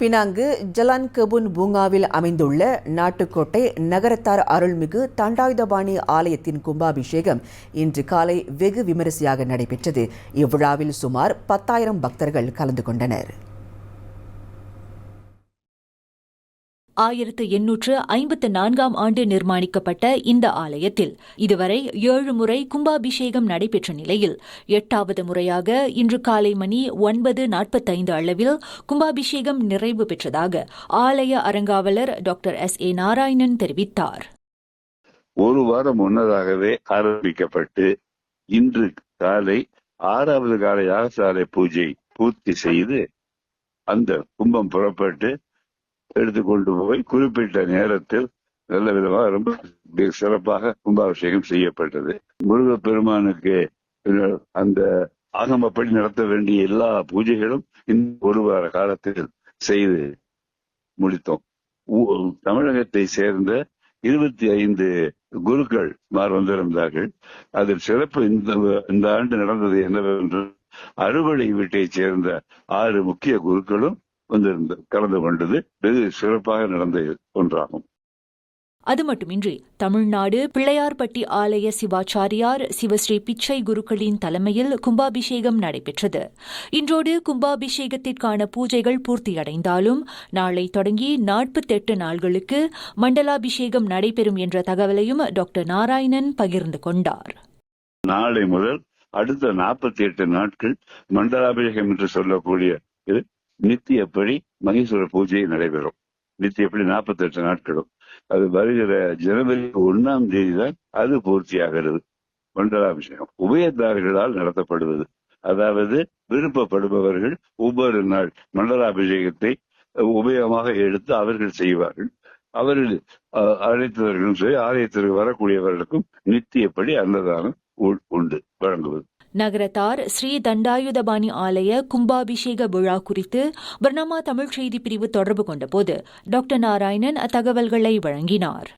Penang Jalan கபுன் பூங்காவில் அமைந்துள்ள நாட்டுக்கோட்டை நகரத்தார் அருள்மிகு தண்டாயுதபாணி ஆலயத்தின் கும்பாபிஷேகம் இன்று காலை வெகு விமரிசையாக நடைபெற்றது. இவ்விழாவில் சுமார் பத்தாயிரம் பக்தர்கள் கலந்து கொண்டனர். ஆயிரத்து எண்ணூற்று ஐம்பத்து நான்காம் ஆண்டு நிர்மாணிக்கப்பட்ட இந்த ஆலயத்தில் இதுவரை ஏழு முறை கும்பாபிஷேகம் நடைபெற்ற நிலையில் எட்டாவது முறையாக இன்று காலை மணி ஒன்பது நாற்பத்தைந்து அளவில் கும்பாபிஷேகம் நிறைவு பெற்றதாக ஆலய அறங்காவலர் டாக்டர் எஸ் ஏ நாராயணன் தெரிவித்தார். ஒரு வாரம் முன்னதாகவே ஆரம்பிக்கப்பட்டு இன்று காலை ஆறாவது கால யாகசாலை பூஜை பூர்த்தி செய்து அந்த கும்பம் புறப்பட்டு எடுத்துக்கொண்டு போய் குறிப்பிட்ட நேரத்தில் நல்ல விதமாக ரொம்ப மிக சிறப்பாக கும்பாபிஷேகம் செய்யப்பட்டது. முருகப் பெருமானுக்கு அந்த ஆகமப்படி நடத்த வேண்டிய எல்லா பூஜைகளும் இந்த ஒரு வார காலத்தில் செய்து முடித்தோம். தமிழகத்தை சேர்ந்த இருபத்தி ஐந்து குருக்கள் மார் வந்திருந்தார்கள் அதில் சிறப்பு இந்த இந்த ஆண்டு நடந்தது என்னவென்று அறுவடை வீட்டைச் சேர்ந்த ஆறு முக்கிய குருக்களும் வந்திருந்த கலந்து கொண்டது வெகு சிறப்பாக நடந்த ஒன்றாகும். அது மட்டுமின்றி தமிழ்நாடு பிள்ளையார்பட்டி ஆலய சிவாச்சாரியார் சிவஸ்ரீ பிச்சை குருக்களின் தலைமையில் கும்பாபிஷேகம் நடைபெற்றது. இன்றோடு கும்பாபிஷேகத்திற்கான பூஜைகள் பூர்த்தியடைந்தாலும் நாளை தொடங்கி நாற்பத்தெட்டு நாள்களுக்கு மண்டலாபிஷேகம் நடைபெறும் என்ற தகவலையும் டாக்டர் நாராயணன் பகிர்ந்து கொண்டார். நாளை முதல் அடுத்த நாற்பத்தி எட்டு நாட்கள் மண்டலாபிஷேகம் என்று சொல்லக்கூடிய இது நித்தியப்படி மகேஸ்வர பூஜை நடைபெறும். நித்தியப்படி நாற்பத்தி எட்டு நாட்களும். அது வருகிற ஜனவரி ஒன்னாம் தேதி தான் அது பூர்த்தியாகிறது. மண்டலாபிஷேகம் உபயதாரிகளால் நடத்தப்படுவது. அதாவது விருப்பப்படுபவர்கள் ஒவ்வொரு நாள் மண்டலாபிஷேகத்தை உபயோகமாக எடுத்து அவர்கள் செய்வார்கள். அவர்கள் அழைத்தவர்களும் சரி ஆலயத்திற்கு வரக்கூடியவர்களுக்கும் நித்தியப்படி அன்னதானம் உண்டு வழங்குவது. நகரத்தார் ஸ்ரீ தண்டாயுதபாணி ஆலய கும்பாபிஷேக விழா குறித்து பர்ணமா தமிழ் செய்தி பிரிவு தொடர்பு கொண்டபோது டாக்டர் நாராயணன் அத்தகவல்களை வழங்கினார்.